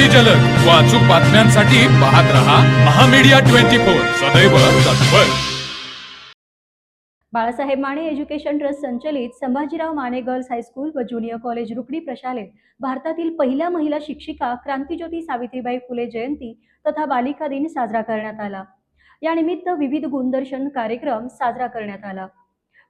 अगदी जलद. व अचूक बातम्यांसाठी पाहत रहा महामीडिया ट्वेंटी फोर. सदैव तत्पर. बाळासाहेब माने एज्युकेशन ट्रस्ट संचलित Sambhajirao Mane girls high school व ज्युनियर कॉलेज रुकडी प्रशालेत भारतातील पहिल्या महिला शिक्षिका क्रांतीज्योती सावित्रीबाई फुले जयंती तथा बालिका दिन साजरा करण्यात आला. यानिमित्त विविध गुणदर्शन कार्यक्रम साजरा करण्यात आला.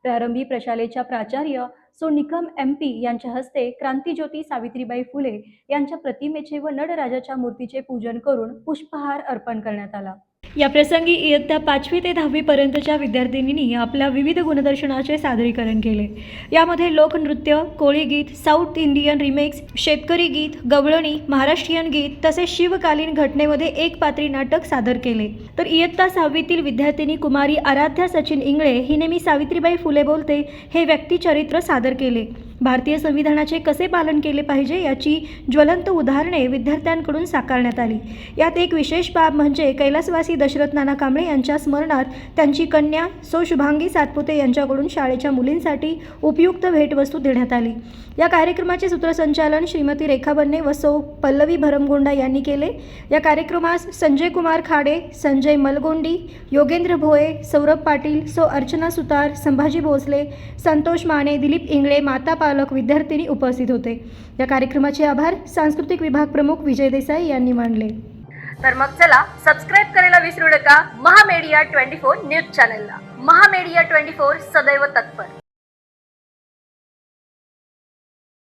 प्रारंभी प्रशालेच्या प्राचार्य सो निकम एम पी यांच्या हस्ते क्रांतीज्योती सावित्रीबाई फुले यांच्या प्रतिमेचे व नडराजाच्या मूर्तीचे पूजन करून पुष्पहार अर्पण करण्यात आला. या प्रसंगी इयत्ता पाचवी ते दहावीपर्यंतच्या विद्यार्थिनींनी आपल्या विविध गुणदर्शनाचे सादरीकरण केले. यामध्ये लोकनृत्य कोळी गीत साऊथ इंडियन रिमेक्स शेतकरी गीत गवळणी महाराष्ट्रीयन गीत तसेच शिवकालीन घटनेमध्ये एक पात्री नाटक सादर केले. तर इयत्ता सहावीतील विद्यार्थिनी कुमारी आराध्या सचिन इंगळे हिने मी सावित्रीबाई फुले बोलते हे व्यक्तिचरित्र सादर केले. भारतीय संविधानाचे कसे पालन केले पाहिजे याची ज्वलंत उदाहरणे विद्यार्थ्यांकडून साकारण्यात आली. यात एक विशेष बाब म्हणजे कैलासवासी दशरथ नाना कांबळे यांच्या स्मरणार्थ त्यांची कन्या सो शुभांगी सातपुते यांच्याकडून शाळेच्या मुलींसाठी उपयुक्त भेटवस्तू देण्यात आली. या कार्यक्रमाचे सूत्रसंचालन श्रीमती रेखा बन्ने व सौ पल्लवी भरमगोंडा यांनी केले. या कार्यक्रमास संजय कुमार खाडे संजय मलगोंडी योगेंद्र भोये सौरभ पाटील सो अर्चना सुतार संभाजी भोसले संतोष माने दिलीप इंगळे माता पा पालक विद्यार्थिनी उपस्थित होते. या कार्यक्रमाचे आभार सांस्कृतिक विभाग प्रमुख विजय देसाई यांनी मानले. तर मग चला सबस्क्राईब करायला विसरू नका. महामेडिया ट्वेंटी फोर न्यूज चॅनलला. महामेडिया ट्वेंटी फोर सदैव तत्पर.